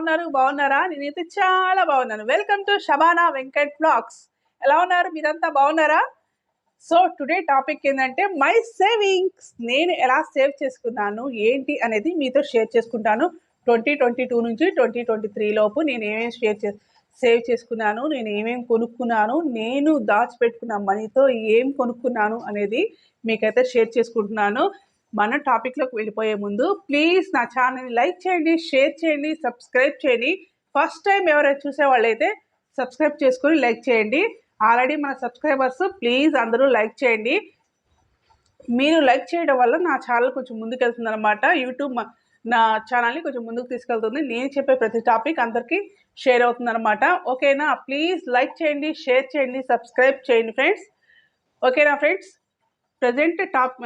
ఉన్నారు బాగున్నారా? నేనైతే చాలా బాగున్నాను. Welcome to Shabana Venkat blogs ఎలా ఉన్నారు? మీరంతా బాగున్నారా? సో టుడే టాపిక్ ఏంటంటే మై సేవింగ్స్ నేను ఎలా సేవ్ చేసుకున్నాను? ఏంటి అనేది మీతో షేర్ చేసుకుంటాను. ట్వంటీ ట్వంటీ టూ నుంచి ట్వంటీ ట్వంటీ త్రీ లోపు నేను ఏమేమి షేర్ చే సేవ్ చేసుకున్నాను? నేను ఏమేమి కొనుక్కున్నాను? నేను దాచిపెట్టుకున్న మనీతో ఏం కొనుక్కున్నాను అనేది మీకైతే షేర్ చేసుకుంటున్నాను. మన టాపిక్లోకి వెళ్ళిపోయే ముందు ప్లీజ్ నా ఛానల్ని లైక్ చేయండి షేర్ చేయండి సబ్స్క్రైబ్ చేయండి. ఫస్ట్ టైం ఎవరైనా చూసే వాళ్ళైతే సబ్స్క్రైబ్ చేసుకొని లైక్ చేయండి. ఆల్రెడీ మన సబ్స్క్రైబర్స్ ప్లీజ్ అందరూ లైక్ చేయండి. మీరు లైక్ చేయడం వల్ల నా ఛానల్ కొంచెం ముందుకెళ్తుంది అనమాట యూట్యూబ్ నా ఛానల్ని కొంచెం ముందుకు తీసుకెళ్తుంది. నేను చెప్పే ప్రతి టాపిక్ అందరికీ షేర్ అవుతుంది అనమాట ఓకేనా? ప్లీజ్ లైక్ చేయండి షేర్ చేయండి సబ్స్క్రైబ్ చేయండి ఫ్రెండ్స్ ఓకేనా friends present top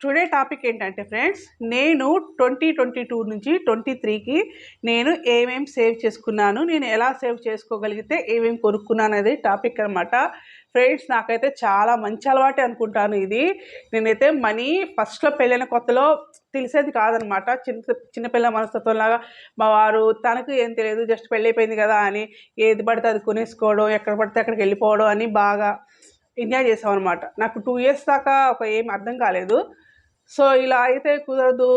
today topic ఏంటంటే ఫ్రెండ్స్ నేను ట్వంటీ ట్వంటీ టూ నుంచి ట్వంటీ త్రీకి నేను ఏమేం సేవ్ చేసుకున్నాను నేను ఎలా సేవ్ చేసుకోగలిగితే ఏమేమి కొనుక్కున్నాను అనేది టాపిక్ అనమాట ఫ్రెండ్స్ నాకైతే చాలా మంచి అలవాటే అనుకుంటాను ఇది. నేనైతే మనీ ఫస్ట్లో పెళ్ళైన కొత్తలో తెలిసేది కాదనమాట చిన్న చిన్నపిల్ల మనస్తత్వంలాగా మా వారు తనకు ఏం తెలియదు జస్ట్ పెళ్ళైపోయింది కదా అని ఏది పడితే అది కొనేసుకోవడం ఎక్కడ పడితే అక్కడికి వెళ్ళిపోవడం అని బాగా ఎంజాయ్ చేసాం అనమాట నాకు టూ ఇయర్స్ దాకా ఒక ఏం అర్థం కాలేదు. సో ఇలా అయితే కుదరదు.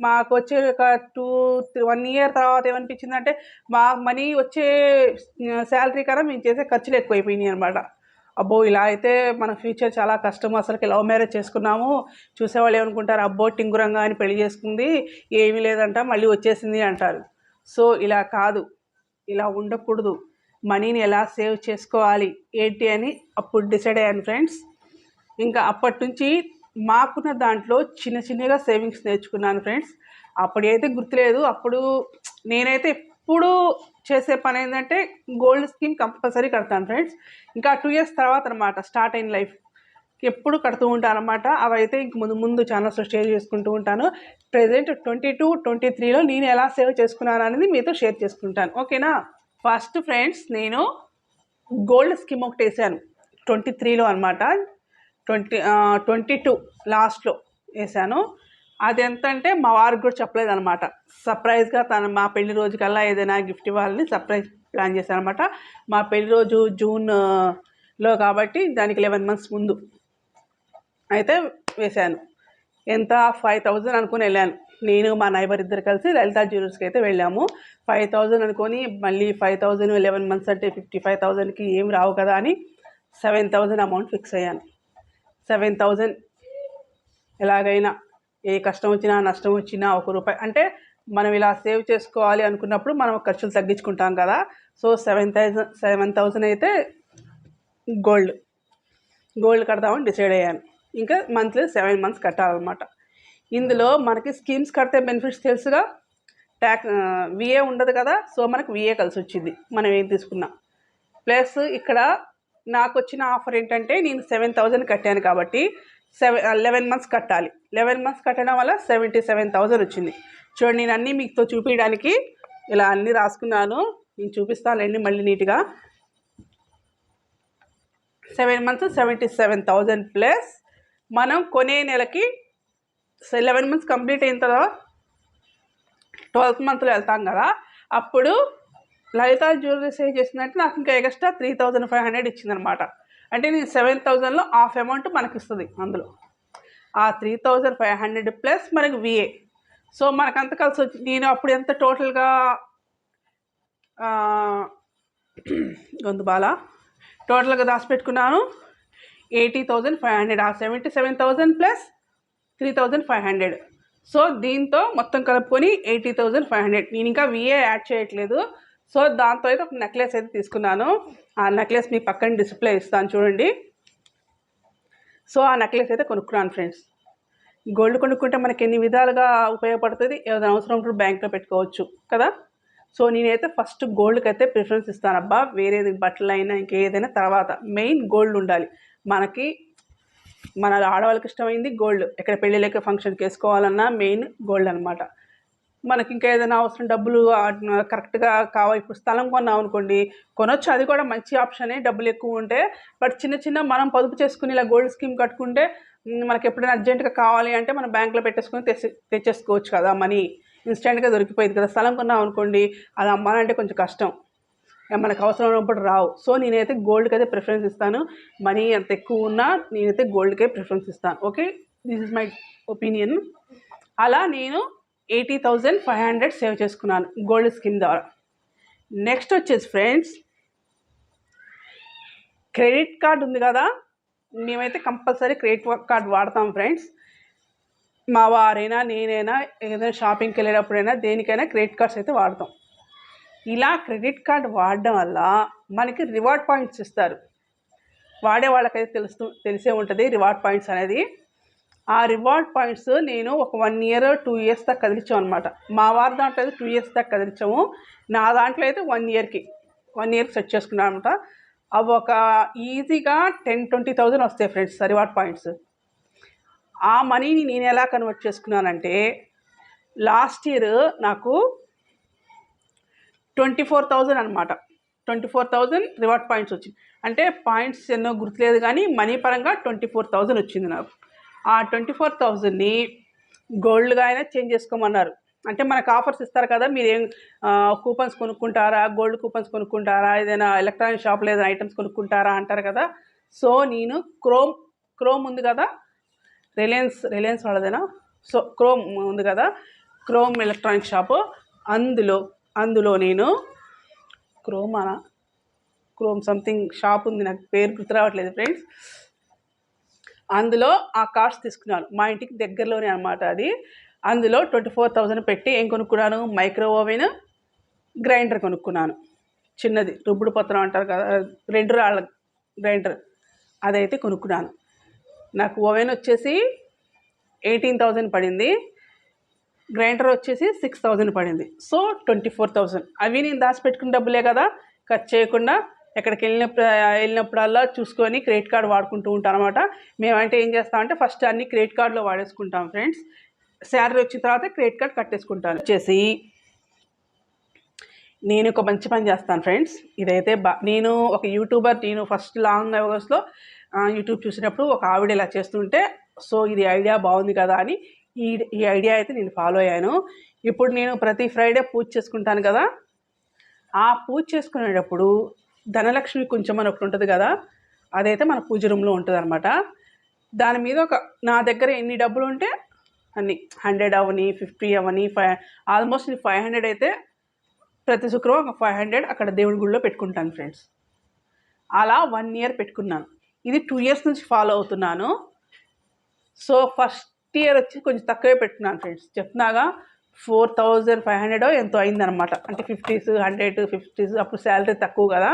మాకు వచ్చే ఒక టూ వన్ ఇయర్ తర్వాత ఏమనిపించిందంటే మా మనీ వచ్చే శాలరీ కన్నా మేము చేసే ఖర్చులు ఎక్కువైపోయినాయి అనమాట అబ్బో ఇలా అయితే మన ఫ్యూచర్ చాలా కష్టం. అసలుకి లవ్ మ్యారేజ్ చేసుకున్నాము. చూసేవాళ్ళు ఏమనుకుంటారు? అబ్బో టింగురంగా అని పెళ్ళి చేసుకుంది. ఏమీ లేదంట మళ్ళీ వచ్చేసింది అంటారు. సో ఇలా కాదు. ఇలా ఉండకూడదు. మనీని ఎలా సేవ్ చేసుకోవాలి ఏంటి అని అప్పుడు డిసైడ్ అయ్యాను ఫ్రెండ్స్. ఇంకా అప్పటి నుంచి మాకున్న దాంట్లో చిన్న చిన్నగా సేవింగ్స్ నేర్చుకున్నాను ఫ్రెండ్స్. అప్పుడు అయితే గుర్తులేదు అప్పుడు నేనైతే ఎప్పుడు చేసే పని ఏంటంటే గోల్డ్ స్కీమ్ కంపల్సరీ కడతాను ఫ్రెండ్స్. ఇంకా టూ ఇయర్స్ తర్వాత అనమాట స్టార్ట్ అయిన లైఫ్. ఎప్పుడు కడుతూ ఉంటాను అనమాట అవైతే ఇంక ముందు ముందు ఛానల్స్లో షేర్ చేసుకుంటూ ఉంటాను. ప్రజెంట్ ట్వంటీ టూ ట్వంటీ త్రీలో నేను ఎలా సేవ్ చేసుకున్నాను అనేది మీతో షేర్ చేసుకుంటాను. ఓకేనా? ఫస్ట్ ఫ్రెండ్స్ నేను గోల్డ్ స్కిమ్ ఒకటి వేసాను. ట్వంటీ త్రీలో అనమాట ట్వంటీ ట్వంటీ టూ లాస్ట్లో వేసాను. అది ఎంత అంటే మా వారికి కూడా చెప్పలేదు అనమాట సర్ప్రైజ్గా తను మా పెళ్ళి రోజుకల్లా ఏదైనా గిఫ్ట్ ఇవ్వాలని సర్ప్రైజ్ ప్లాన్ చేశాను అనమాట మా పెళ్ళి రోజు జూన్లో కాబట్టి దానికి లెవెన్ మంత్స్ ముందు అయితే వేశాను ఎంత? ఫైవ్ థౌజండ్ అనుకుని వెళ్ళాను. నేను మా నైబర్ ఇద్దరు కలిసి లలితా జ్యువెలర్స్కి అయితే వెళ్ళాము. ఫైవ్ థౌజండ్ అనుకొని మళ్ళీ ఫైవ్ థౌజండ్ లెవెన్ మంత్స్ అంటే ఫిఫ్టీ ఫైవ్ థౌజండ్కి ఏం రావు కదా అని సెవెన్ థౌజండ్ అమౌంట్ ఫిక్స్ అయ్యాను. సెవెన్ థౌజండ్ ఎలాగైనా ఏ కష్టం వచ్చినా నష్టం వచ్చినా ఒక రూపాయి అంటే మనం ఇలా సేవ్ చేసుకోవాలి అనుకున్నప్పుడు మనం ఖర్చులు తగ్గించుకుంటాం కదా. So seven thousand seven thousand అయితే గోల్డ్. గోల్డ్ కడదామని డిసైడ్ అయ్యాను. ఇంకా మంత్లీ సెవెన్ మంత్స్ కట్టాలన్నమాట. ఇందులో మనకి స్కీమ్స్ కడితే బెనిఫిట్స్ తెలుసుగా? ట్యాక్స్ విఏ ఉండదు కదా? సో మనకు విఏ కలిసి వచ్చింది. మనం ఏం తీసుకున్నా? ప్లస్ ఇక్కడ నాకు వచ్చిన ఆఫర్ ఏంటంటే నేను సెవెన్ థౌజండ్ కట్టాను కాబట్టి సెవెన్ లెవెన్ మంత్స్ కట్టాలి. లెవెన్ మంత్స్ కట్టడం వల్ల సెవెంటీ సెవెన్ థౌజండ్ వచ్చింది. చూడండి నేను అన్నీ మీతో చూపించడానికి ఇలా అన్నీ రాసుకున్నాను. నేను చూపిస్తానులేండి మళ్ళీ నీట్గా. Seven months seventy seven thousand plus మనం కొనే నెలకి సో లెవెన్ మంత్స్ కంప్లీట్ అయిన తర్వాత ట్వెల్త్ మంత్లో వెళ్తాం కదా అప్పుడు లలిత జ్యువెలరీస్ ఏం చేసిందంటే నాకు ఇంకా extra three thousand five hundred ఇచ్చిందనమాట అంటే నేను సెవెన్ థౌజండ్లో హాఫ్ అమౌంట్ మనకి ఇస్తుంది అందులో. ఆ three thousand five hundred plus మనకి విఏ సో మనకు అంత కలిసి వచ్చి నేను అప్పుడు ఎంత టోటల్గా గొంతు బాల? టోటల్గా దాచిపెట్టుకున్నాను ఎయిటీ థౌజండ్ ఫైవ్ హండ్రెడ్ ఆ seventy seven thousand plus three thousand five hundred. So దీంతో మొత్తం కలుపుకొని ఎయిటీ థౌజండ్ ఫైవ్ హండ్రెడ్. నేను ఇంకా విఏ యాడ్ చేయట్లేదు. సో దాంతో అయితే ఒక నెక్లెస్ అయితే తీసుకున్నాను. ఆ నెక్లెస్ మీ పక్కన డిస్ప్లే ఇస్తాను చూడండి. సో ఆ నెక్లెస్ అయితే కొనుక్కున్నాను ఫ్రెండ్స్ గోల్డ్ కొనుక్కుంటే మనకి ఎన్ని విధాలుగా ఉపయోగపడుతుంది? ఏదైనా అవసరం ఉన్నప్పుడు బ్యాంక్లో పెట్టుకోవచ్చు కదా? సో నేనైతే ఫస్ట్ గోల్డ్కి అయితే ప్రిఫరెన్స్ ఇస్తాను అబ్బా. వేరేది బట్టలు అయినా ఇంకేదైనా తర్వాత మెయిన్ గోల్డ్ ఉండాలి. మనకి మన ఆడవాళ్ళకి ఇష్టమైంది గోల్డ్ ఎక్కడ పెళ్ళిళ్ళకి ఫంక్షన్కి వేసుకోవాలన్నా మెయిన్ గోల్డ్ అనమాట మనకి ఇంకా ఏదైనా అవసరం డబ్బులు కరెక్ట్గా కావాలి. ఇప్పుడు స్థలం కొన్నాం అనుకోండి కొనొచ్చు. అది కూడా మంచి ఆప్షనే డబ్బులు ఎక్కువ ఉంటే. బట్ చిన్న చిన్న మనం పొదుపు చేసుకుని ఇలా గోల్డ్ స్కీమ్ కట్టుకుంటే మనకి ఎప్పుడైనా అర్జెంటుగా కావాలి అంటే మనం బ్యాంకులో పెట్టేసుకుని తెచ్చి తెచ్చేసుకోవచ్చు కదా. మనీ ఇన్స్టెంట్గా దొరికిపోయింది కదా. స్థలం కొన్నాం అనుకోండి అది అమ్మాలంటే కొంచెం కష్టం. మనకు అవసరం ఉన్నప్పుడు రావు. సో నేనైతే గోల్డ్కి అయితే ప్రిఫరెన్స్ ఇస్తాను. మనీ ఎంత ఎక్కువ ఉన్నా నేనైతే గోల్డ్కే ప్రిఫరెన్స్ ఇస్తాను. Okay? This is my opinion అలా నేను eighty thousand five hundred save చేసుకున్నాను గోల్డ్ స్కీమ్ ద్వారా. నెక్స్ట్ వచ్చేసి ఫ్రెండ్స్ క్రెడిట్ కార్డ్ ఉంది కదా? మేమైతే కంపల్సరీ క్రెడిట్ కార్డ్ వాడతాం ఫ్రెండ్స్. మా వారైనా నేనైనా ఏదైనా షాపింగ్కి వెళ్ళేటప్పుడైనా దేనికైనా క్రెడిట్ కార్డ్స్ అయితే వాడతాం. ఇలా క్రెడిట్ కార్డ్ వాడడం వల్ల మనకి రివార్డ్ పాయింట్స్ ఇస్తారు. వాడే వాళ్ళకైతే తెలుస్తూ తెలిసే ఉంటుంది రివార్డ్ పాయింట్స్ అనేది. ఆ రివార్డ్ పాయింట్స్ నేను ఒక వన్ ఇయర్ టూ ఇయర్స్ దాకా కదిలించాం అనమాట మా వారి దాంట్లో అయితే టూ ఇయర్స్ దాకా కదిలించాము. నా దాంట్లో అయితే వన్ ఇయర్కి వన్ ఇయర్కి సెట్ చేసుకున్నాను అనమాట అవి ఒక ఈజీగా టెన్ ట్వంటీ థౌజండ్ వస్తాయి ఫ్రెండ్స్ రివార్డ్ పాయింట్స్. ఆ మనీని నేను ఎలా కన్వర్ట్ చేసుకున్నానంటే లాస్ట్ ఇయర్ నాకు ట్వంటీ ఫోర్ థౌజండ్ అనమాట twenty four thousand reward points వచ్చింది. అంటే పాయింట్స్ ఎన్నో గుర్తులేదు కానీ మనీ పరంగా ట్వంటీ ఫోర్ థౌజండ్ వచ్చింది నాకు. ఆ ట్వంటీ ఫోర్ థౌజండ్ని గోల్డ్గా అయినా చేంజ్ చేసుకోమన్నారు. అంటే మనకు ఆఫర్స్ ఇస్తారు కదా మీరు ఏం కూపన్స్ కొనుక్కుంటారా గోల్డ్ కూపన్స్ కొనుక్కుంటారా ఏదైనా ఎలక్ట్రానిక్ షాప్లో ఏదైనా ఐటమ్స్ కొనుక్కుంటారా అంటారు కదా. సో నేను క్రోమ్ క్రోమ్ ఉంది కదా. రిలయన్స్ రిలయన్స్ వాళ్ళదేనా? సో క్రోమ్ ఉంది కదా. క్రోమ్ ఎలక్ట్రానిక్ షాపు అందులో అందులో నేను క్రోమ్ క్రోమ్ సంథింగ్ షాప్ ఉంది నాకు పేరు గుర్తు రావట్లేదు ఫ్రెండ్స్. అందులో ఆ కార్డ్స్ తీసుకున్నాను మా ఇంటికి దగ్గరలోనే అనమాట అది. అందులో ట్వంటీ ఫోర్ థౌజండ్ పెట్టి ఏం కొనుక్కున్నాను? మైక్రో ఓవెన్ గ్రైండర్ కొనుక్కున్నాను. చిన్నది రుబ్బుడు పత్రం అంటారు కదా రెండు రాళ్ళ గ్రైండర్ అదైతే కొనుక్కున్నాను. నాకు ఓవెన్ వచ్చేసి ఎయిటీన్ థౌజండ్ పడింది. గ్రైండర్ వచ్చేసి సిక్స్ థౌజండ్ పడింది. So twenty four thousand. అవి నేను దాచిపెట్టుకున్న డబ్బులే కదా ఖర్చు చేయకుండా ఎక్కడికి వెళ్ళినప్పుడు వెళ్ళినప్పుడల్లా చూసుకొని క్రెడిట్ కార్డ్ వాడుకుంటూ ఉంటాం అనమాట మేమంటే ఏం చేస్తామంటే ఫస్ట్ అన్ని క్రెడిట్ కార్డులో వాడేసుకుంటాం ఫ్రెండ్స్. శాలరీ వచ్చిన తర్వాత క్రెడిట్ కార్డ్ కట్టేసుకుంటాను. వచ్చేసి నేను ఒక మంచి పని చేస్తాను ఫ్రెండ్స్. ఇదైతే బా నేను ఒక యూట్యూబర్ నేను ఫస్ట్ లాంగ్ అవర్స్లో యూట్యూబ్ చూసినప్పుడు ఒక ఆవిడ ఇలా చేస్తుంటే సో ఇది ఐడియా బాగుంది కదా అని ఈ ఈ ఐడియా అయితే నేను ఫాలో అయ్యాను. ఇప్పుడు నేను ప్రతి ఫ్రైడే పూజ చేసుకుంటాను కదా. ఆ పూజ చేసుకునేటప్పుడు ధనలక్ష్మి కొంచెం అని ఒకటి ఉంటుంది కదా. అదైతే మన పూజ రూమ్లో ఉంటుంది అనమాట దాని మీద ఒక నా దగ్గర ఎన్ని డబ్బులు ఉంటే అన్ని. హండ్రెడ్ అవని ఫిఫ్టీ అవని ఫైవ్ ఆల్మోస్ట్ నేను ఫైవ్ హండ్రెడ్ అయితే ప్రతి శుక్రవారం ఒక ఫైవ్ హండ్రెడ్ అక్కడ దేవుడి గుడిలో పెట్టుకుంటాను ఫ్రెండ్స్. అలా వన్ ఇయర్ పెట్టుకున్నాను. ఇది టూ ఇయర్స్ నుంచి ఫాలో అవుతున్నాను. సో ఫస్ట్ ఇయర్ వచ్చి కొంచెం తక్కువే పెట్టుకున్నాను ఫ్రెండ్స్. చెప్తున్నాగా ఫోర్ థౌజండ్ ఫైవ్ హండ్రెడ్ ఎంతో అయిందనమాట అంటే ఫిఫ్టీస్ హండ్రెడ్ ఫిఫ్టీస్ అప్పుడు శాలరీ తక్కువ కదా.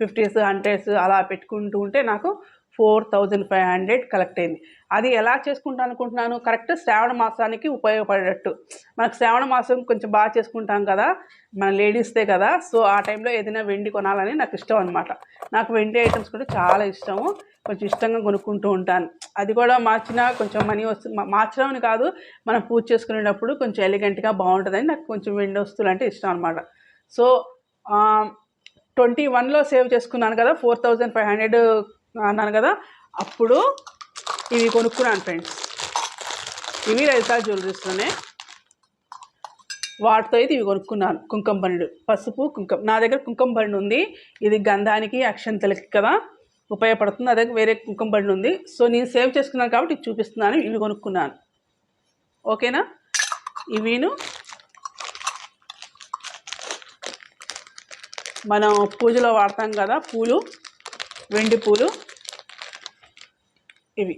ఫిఫ్టీస్ హండ్రెడ్స్ అలా పెట్టుకుంటూ ఉంటే నాకు four thousand five hundred collect అయింది. అది ఎలా చేసుకుంటాను అనుకుంటున్నాను కరెక్ట్ శ్రావణ మాసానికి ఉపయోగపడేటట్టు. మనకు శ్రావణ మాసం కొంచెం బాగా చేసుకుంటాం కదా మన లేడీస్దే కదా సో ఆ టైంలో ఏదైనా వెండి కొనాలని నాకు ఇష్టం అనమాట నాకు వెండి ఐటమ్స్ కూడా చాలా ఇష్టము. కొంచెం ఇష్టంగా కొనుక్కుంటూ ఉంటాను. అది కూడా మార్చినా కొంచెం మనీ వస్తుంది మార్చడం కాదు మనం పూజ చేసుకునేటప్పుడు కొంచెం ఎలిగెంట్గా బాగుంటుందని నాకు కొంచెం వెండి వస్తువులు అంటే ఇష్టం అనమాట సో ట్వంటీ వన్లో సేవ్ చేసుకున్నాను కదా ఫోర్ థౌజండ్ ఫైవ్ హండ్రెడ్ అన్నాను కదా అప్పుడు ఇవి కొనుక్కున్నాను ఫ్రెండ్స్. ఇవి లలితా జ్యువెలరీస్లోనే వాటితో అయితే ఇవి కొనుక్కున్నాను. కుంకుమ పండు పసుపు కుంకుమ నా దగ్గర కుంకుమ పండు ఉంది. ఇది గంధానికి అక్షంతలకి కదా ఉపయోగపడుతుంది. అదే వేరే కుంకుమ పండు ఉంది. సో నేను సేవ్ చేసుకున్నాను కాబట్టి చూపిస్తున్నాను. ఇవి కొనుక్కున్నాను. ఓకేనా? ఇవిను మనం పూజలో వాడతాం కదా పూలు. వెండి పూలు. ఇవి.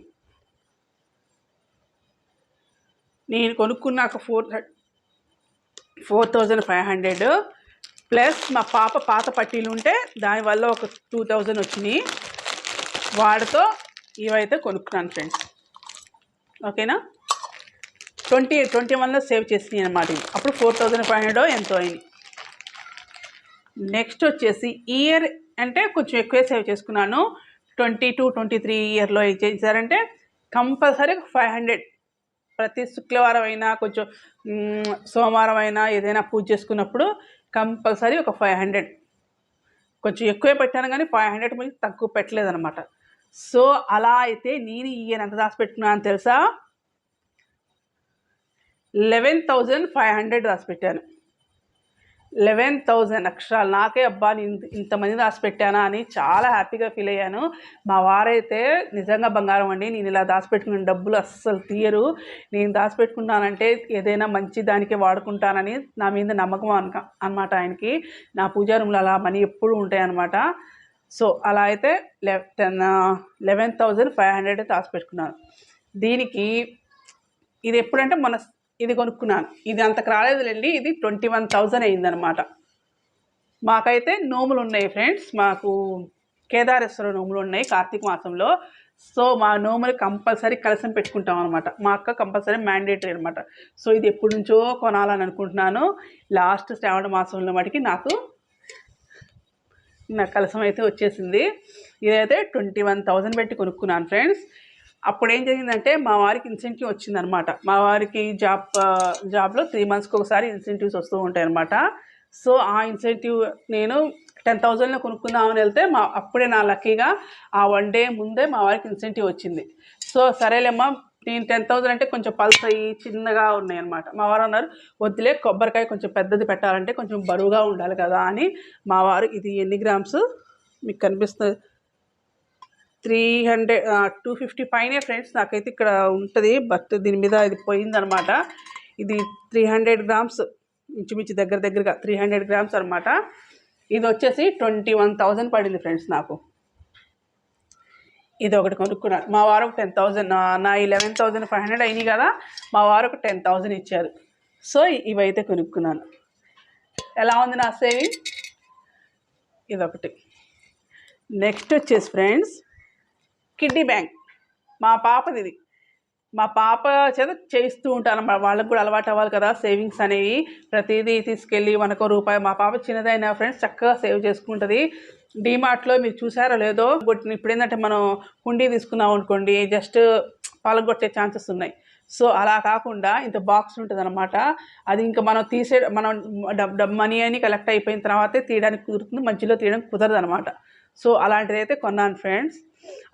నేను కొనుక్కున్నాక four four thousand five hundred. Plus మా పాప పాత పట్టీలు ఉంటే దానివల్ల ఒక టూ థౌజండ్ వచ్చినాయి. వాడితో ఇవైతే కొనుక్కున్నాను ఫ్రెండ్స్ ఓకేనా? ట్వంటీ ట్వంటీ వన్లో సేవ్ చేసినాయి అనమాట ఇవి. అప్పుడు ఫోర్ థౌజండ్ ఫైవ్ హండ్రెడ్ ఎంతో అయింది నెక్స్ట్ వచ్చేసి ఇయర్ అంటే కొంచెం ఎక్కువే సేవ్ చేసుకున్నాను. ట్వంటీ టూ ట్వంటీ త్రీ ఇయర్లో ఏం చేశారంటే కంపల్సరీ ఫైవ్ హండ్రెడ్ ప్రతి శుక్రవారం అయినా కొంచెం సోమవారం అయినా ఏదైనా పూజ చేసుకున్నప్పుడు కంపల్సరీ ఒక ఫైవ్ హండ్రెడ్. కొంచెం ఎక్కువే పెట్టాను కానీ ఫైవ్ హండ్రెడ్ మించి తక్కువ పెట్టలేదన్నమాట. సో అలా అయితే నేను ఈయన ఎంత దాచి పెట్టుకున్నాను తెలుసా? లెవెన్ థౌజండ్ ఫైవ్ హండ్రెడ్ రాసిపెట్టాను లెవెన్ థౌజండ్ అక్షరాలు. నాకే అబ్బా నేను ఇంతమంది దాచిపెట్టానా అని చాలా హ్యాపీగా ఫీల్ అయ్యాను. మా వారైతే నిజంగా బంగారం అండి. నేను ఇలా దాచిపెట్టుకున్న డబ్బులు అస్సలు తీయరు. నేను దాచిపెట్టుకున్నానంటే ఏదైనా మంచి దానికే వాడుకుంటానని నా మీద నమ్మకం అనక అనమాట ఆయనకి. నా పూజా రూమ్లో అలా మనీ ఎప్పుడు ఉంటాయి అనమాట సో అలా అయితే లె ten eleven thousand five hundred దాచిపెట్టుకున్నాను దీనికి ఇది ఎప్పుడంటే మన ఇది కొనుక్కున్నాను. ఇది అంతకు రాలేదులేండి ఇది ట్వంటీ వన్ థౌజండ్ అయిందనమాట మాకైతే నోములు ఉన్నాయి ఫ్రెండ్స్ మాకు కేదారేశ్వర నోములు ఉన్నాయి కార్తీక మాసంలో. సో మా నోములు కంపల్సరీ కలసం పెట్టుకుంటాం అనమాట మా అక్క కంపల్సరీ మ్యాండేటరీ అనమాట సో ఇది ఎప్పటి నుంచో కొనాలని అనుకుంటున్నాను. లాస్ట్ శ్రావణ మాసంలో మటుకి నాకు నా కలసం అయితే వచ్చేసింది. ఇదైతే ట్వంటీ వన్ థౌజండ్ పెట్టి కొనుక్కున్నాను ఫ్రెండ్స్. అప్పుడు ఏం జరిగిందంటే మా వారికి ఇన్సెంటివ్ వచ్చిందనమాట. మా వారికి జాబ్ జాబ్లో త్రీ మంత్స్కి ఒకసారి ఇన్సెంటివ్స్ వస్తూ ఉంటాయి అనమాట సో ఆ ఇన్సెంటివ్ నేను టెన్ థౌజండ్లో కొనుక్కుందామని వెళ్తే మా అప్పుడే నా లక్కీగా ఆ వన్ డే ముందే మా వారికి ఇన్సెంటివ్ వచ్చింది. సో సరేలేమ్మా నేను టెన్ థౌజండ్ అంటే కొంచెం పల్స్ అయ్యి చిన్నగా ఉన్నాయి అనమాట మా వారు అన్నారు వద్దులే కొబ్బరికాయ కొంచెం పెద్దది పెట్టాలంటే కొంచెం బరువుగా ఉండాలి కదా అని మా వారు ఇది ఎన్ని గ్రామ్స్? మీకు కనిపిస్తుంది త్రీ హండ్రెడ్ టూ ఫిఫ్టీ పైనే ఫ్రెండ్స్ నాకైతే ఇక్కడ ఉంటుంది. బట్ దీని మీద ఇది పోయిందనమాట. ఇది త్రీ హండ్రెడ్ గ్రామ్స్ ఇంచుమించు దగ్గర దగ్గరగా త్రీ హండ్రెడ్ గ్రామ్స్ అనమాట. ఇది వచ్చేసి ట్వంటీ వన్ థౌజండ్ పడింది ఫ్రెండ్స్ నాకు. ఇది ఒకటి కొనుక్కున్నాను. మా వారు ఒక టెన్ థౌజండ్ నా లెవెన్ థౌజండ్ ఫైవ్ హండ్రెడ్ అయినాయి కదా మా వారు ఒక టెన్ థౌజండ్ ఇచ్చారు. సో ఇవైతే కొనుక్కున్నాను. ఎలా ఉంది నా సేవింగ్? ఇదొకటి. నెక్స్ట్ వచ్చేసి ఫ్రెండ్స్ కిడ్నీ బ్యాంక్. మా పాపది ఇది. మా పాప చేత చేయిస్తూ ఉంటాను. వాళ్ళకి కూడా అలవాటు అవ్వాలి కదా. సేవింగ్స్ అనేవి ప్రతిదీ తీసుకెళ్ళి మనకు రూపాయి. మా పాప చిన్నదైన ఫ్రెండ్స్ చక్కగా సేవ్ చేసుకుంటుంది. డీమార్ట్లో మీరు చూసారో లేదో బట్ ఇప్పుడు ఏంటంటే మనం హుండీ తీసుకున్నాం అనుకోండి జస్ట్ పాల్గొట్టే ఛాన్సెస్ ఉన్నాయి. సో అలా కాకుండా ఇంత బాక్స్ ఉంటుంది అనమాట అది ఇంకా మనం తీసే మనం డబ్ డబ్ మనీ అని కలెక్ట్ అయిపోయిన తర్వాతే తీయడానికి కుదురుతుంది. మధ్యలో తీయడానికి కుదరదు అనమాట సో అలాంటిది అయితే కొన్నాను ఫ్రెండ్స్.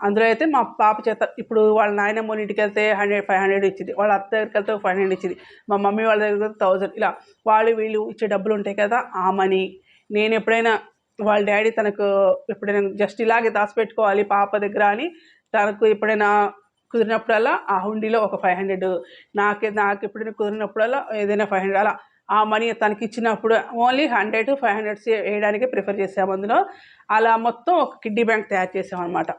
అందులో అయితే మా పాప చేత ఇప్పుడు వాళ్ళ నాయనమ్మ వాళ్ళ ఇంటికి వెళ్తే హండ్రెడ్ ఫైవ్ హండ్రెడ్ ఇచ్చింది. వాళ్ళ అత్త దగ్గరికి వెళ్తే ఫైవ్ హండ్రెడ్ ఇచ్చింది. మా మమ్మీ వాళ్ళ దగ్గర థౌజండ్ ఇలా వాళ్ళు వీళ్ళు ఇచ్చే డబ్బులు ఉంటాయి కదా ఆ మనీ. నేను ఎప్పుడైనా వాళ్ళ డాడీ తనకు ఎప్పుడైనా జస్ట్ ఇలాగే దాచిపెట్టుకోవాలి పాప దగ్గర అని తనకు ఎప్పుడైనా కుదిరినప్పుడల్లా ఆ హుండీలో ఒక ఫైవ్ హండ్రెడ్ నాకే నాకు ఎప్పుడైనా కుదిరినప్పుడల్లా ఏదైనా ఫైవ్ హండ్రెడ్ అలా ఆ మనీ తనకి ఇచ్చినప్పుడు ఓన్లీ హండ్రెడ్ ఫైవ్ హండ్రెడ్స్ వేయడానికే ప్రిఫర్ చేసాము అందులో. అలా మొత్తం ఒక కిడ్డీ బ్యాంక్ తయారు చేసామన్నమాట.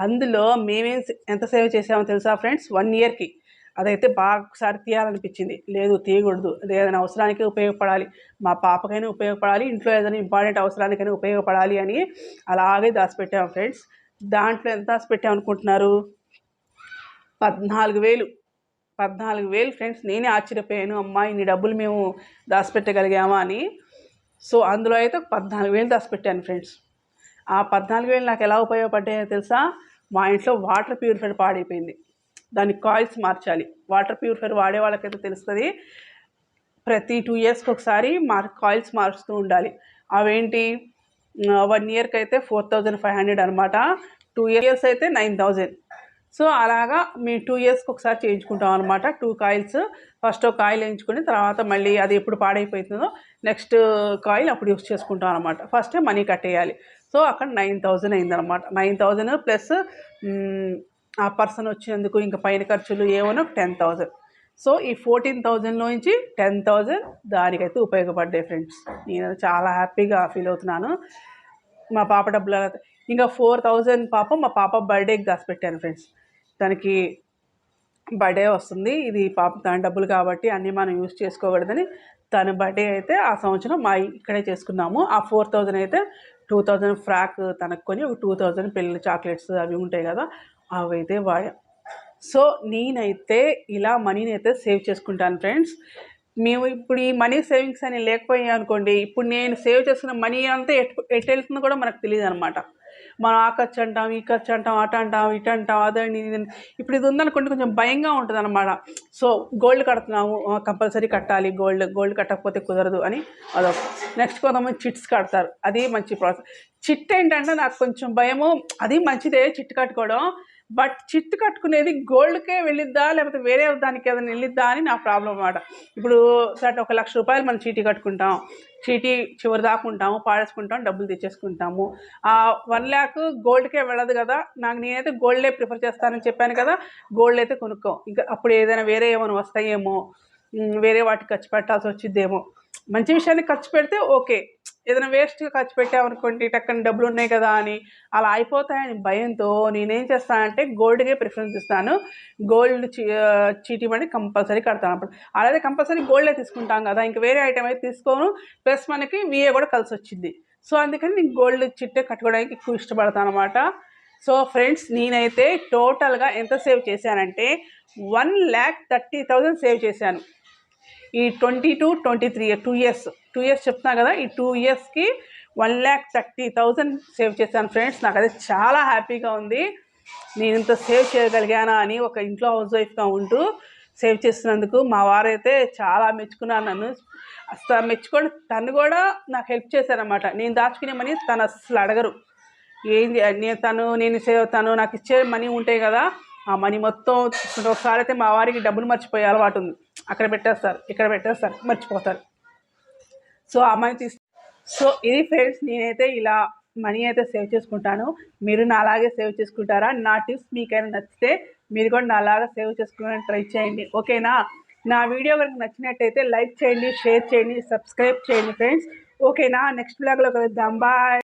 అందులో మేమేం సే- ఎంత సేవ్ చేసామో తెలుసా ఫ్రెండ్స్? వన్ ఇయర్కి. అదైతే బాగా ఒకసారి తీయాలనిపించింది. లేదు తీయకూడదు. అది ఏదైనా అవసరానికి ఉపయోగపడాలి. మా పాపకైనా ఉపయోగపడాలి. ఇంట్లో ఏదైనా ఇంపార్టెంట్ అవసరానికైనా ఉపయోగపడాలి అని అలాగే దాచిపెట్టాము ఫ్రెండ్స్. దాంట్లో ఎంత దాచిపెట్టాం అనుకుంటున్నారు? పద్నాలుగు వేలు. పద్నాలుగు వేలు ఫ్రెండ్స్. నేనే ఆశ్చర్యపోయాను. అమ్మా ఇన్ని డబ్బులు మేము దాచిపెట్టగలిగామా అని. సో అందులో అయితే పద్నాలుగు వేలు దాచిపెట్టాను ఫ్రెండ్స్. ఆ పద్నాలుగు వేలు నాకు ఎలా ఉపయోగపడ్డాయో తెలుసా? మా ఇంట్లో వాటర్ ప్యూరిఫైర్ పాడైపోయింది. దాని కాయిల్స్ మార్చాలి. వాటర్ ప్యూరిఫైర్ వాడే వాళ్ళకైతే తెలుస్తుంది. ప్రతి టూ ఇయర్స్కి ఒకసారి మార్ కాయిల్స్ మారుస్తూ ఉండాలి. అవేంటి? వన్ ఇయర్కి అయితే ఫోర్ థౌజండ్ ఫైవ్ హండ్రెడ్ అనమాట టూ ఇయర్స్ అయితే నైన్ థౌజండ్. సో అలాగా మేము టూ ఇయర్స్కి ఒకసారి చేయించుకుంటాం అనమాట టూ కాయిల్స్. ఫస్ట్ ఒక కాయిల్ వేయించుకుని తర్వాత మళ్ళీ అది ఎప్పుడు పాడైపోతుందో నెక్స్ట్ కాయిల్ అప్పుడు యూస్ చేసుకుంటాం అనమాట ఫస్టే మనీ కట్టేయాలి. సో అక్కడ నైన్ థౌజండ్ అయిందనమాట నైన్ థౌజండ్ ప్లస్ ఆ పర్సన్ వచ్చినందుకు ఇంకా పైన ఖర్చులు ఏమన్నా టెన్ థౌజండ్. సో ఈ ఫోర్టీన్ థౌజండ్లో నుంచి టెన్ థౌజండ్ దానికైతే ఉపయోగపడ్డాయి ఫ్రెండ్స్. నేను చాలా హ్యాపీగా ఫీల్ అవుతున్నాను. మా పాప డబ్బులు ఇంకా ఫోర్ థౌజండ్ పాప మా పాప బర్త్డేకి దాచిపెట్టాను ఫ్రెండ్స్. తనకి బర్త్డే వస్తుంది. ఇది పాప తన డబ్బులు కాబట్టి అన్నీ మనం యూజ్ చేసుకోకూడదని తన బర్త్డే అయితే ఆ సంవత్సరం మా ఇక్కడే చేసుకున్నాము. ఆ ఫోర్ థౌజండ్ అయితే టూ థౌజండ్ ఫ్రాక్ తనకు కొని ఒక టూ థౌజండ్ పిల్లల చాక్లెట్స్ అవి ఉంటాయి కదా అవైతే వాడా. సో నేనైతే ఇలా మనీని అయితే సేవ్ చేసుకుంటాను ఫ్రెండ్స్. మేము ఇప్పుడు ఈ మనీ సేవింగ్స్ అని లేకపోయాయి అనుకోండి ఇప్పుడు నేను సేవ్ చేస్తున్న మనీ అంతా ఎట్ ఎట్ వెళ్తుందో కూడా మనకు తెలియదు అనమాట మనం ఆ ఖర్చు అంటాం ఈ ఖర్చు అంటాం అటు అంటాం ఇటు అంటాం అదండి ఇప్పుడు ఇది ఉందనుకోండి కొంచెం భయంగా ఉంటుంది అనమాట సో గోల్డ్ కడుతున్నాము కంపల్సరీ కట్టాలి గోల్డ్ గోల్డ్ కట్టకపోతే కుదరదు అని అదొక. నెక్స్ట్ కొంతమంది చిట్స్ కడతారు అది మంచి ప్రాసెస్ చిట్ ఏంటంటే నాకు కొంచెం భయము అది మంచిదే చిట్ కట్టుకోవడం. బట్ చిట్టు కట్టుకునేది గోల్డ్కే వెళ్ళిద్దా లేకపోతే వేరే దానికి ఏదైనా వెళ్ళిద్దా అని నా ప్రాబ్లం అన్నమాట. ఇప్పుడు సరే ఒక లక్ష రూపాయలు మనం చీటీ కట్టుకుంటాం. చీటీ చివరి దాకుంటాము పాడేసుకుంటాం డబ్బులు తెచ్చేసుకుంటాము. ఆ వన్ ల్యాక్ గోల్డ్కే వెళ్ళదు కదా. నాకు నేనైతే గోల్డే ప్రిఫర్ చేస్తానని చెప్పాను కదా. గోల్డ్ అయితే కొనుక్కో. ఇంకా అప్పుడు ఏదైనా వేరే ఏమైనా వస్తాయేమో. వేరే వాటికి ఖర్చు పెట్టాల్సి వచ్చిద్దేమో. మంచి విషయాన్ని ఖర్చు పెడితే ఓకే. ఏదైనా వేస్ట్గా ఖర్చు పెట్టామనుకోండి టక్కన డబ్బులు ఉన్నాయి కదా అని అలా అయిపోతాయని భయంతో నేనేం చేస్తానంటే గోల్డ్కే ప్రిఫరెన్స్ ఇస్తాను. గోల్డ్ చీ చీటీ మనీ కంపల్సరీ కడతాను అప్పుడు. అలాగే కంపల్సరీ గోల్డే తీసుకుంటాం కదా ఇంకా వేరే ఐటమ్ అయితే తీసుకోను ప్లస్ మనకి విఏ కూడా కలిసి వచ్చింది సో అందుకని నేను గోల్డ్ చిట్టే కట్టుకోవడానికి ఎక్కువ ఇష్టపడతాను అనమాట సో ఫ్రెండ్స్ నేనైతే టోటల్గా ఎంత సేవ్ చేశానంటే one lakh thirty thousand save చేశాను. ఈ twenty two twenty three two years. Two years చెప్తున్నా కదా ఈ టూ ఇయర్స్కి one lakh thirty thousand save చేశాను ఫ్రెండ్స్. నాకు అది చాలా హ్యాపీగా ఉంది. నేను ఇంత సేవ్ చేయగలిగానా అని ఒక ఇంట్లో హౌస్ వైఫ్గా ఉంటూ సేవ్ చేసినందుకు మా వారైతే చాలా మెచ్చుకున్నారు నన్ను. అసలు మెచ్చుకొని తను కూడా నాకు హెల్ప్ చేశారనమాట నేను దాచుకునే మనీ తను అస్సలు అడగరు. ఏం నేను తను నేను సేవ్ తను నాకు ఇచ్చే మనీ ఉంటాయి కదా ఆ మనీ మొత్తం ఒకసారి అయితే మా వారికి డబ్బులు మర్చిపోయే అలవాటు ఉంది. అక్కడ పెట్టేస్తారు ఇక్కడ పెట్టేస్తారు మర్చిపోతారు. సో అమ్మాయి తీసు సో ఇది ఫ్రెండ్స్ నేనైతే ఇలా మనీ అయితే సేవ్ చేసుకుంటాను. మీరు నా అలాగే సేవ్ చేసుకుంటారా? నా టిప్స్ మీకైనా నచ్చితే మీరు కూడా నా అలాగా సేవ్ చేసుకోవడానికి ట్రై చేయండి. ఓకేనా? నా వీడియో కనుక నచ్చినట్టయితే లైక్ చేయండి షేర్ చేయండి సబ్స్క్రైబ్ చేయండి ఫ్రెండ్స్. ఓకేనా? నెక్స్ట్ బ్లాగ్లో కలుద్దాం. బాయ్.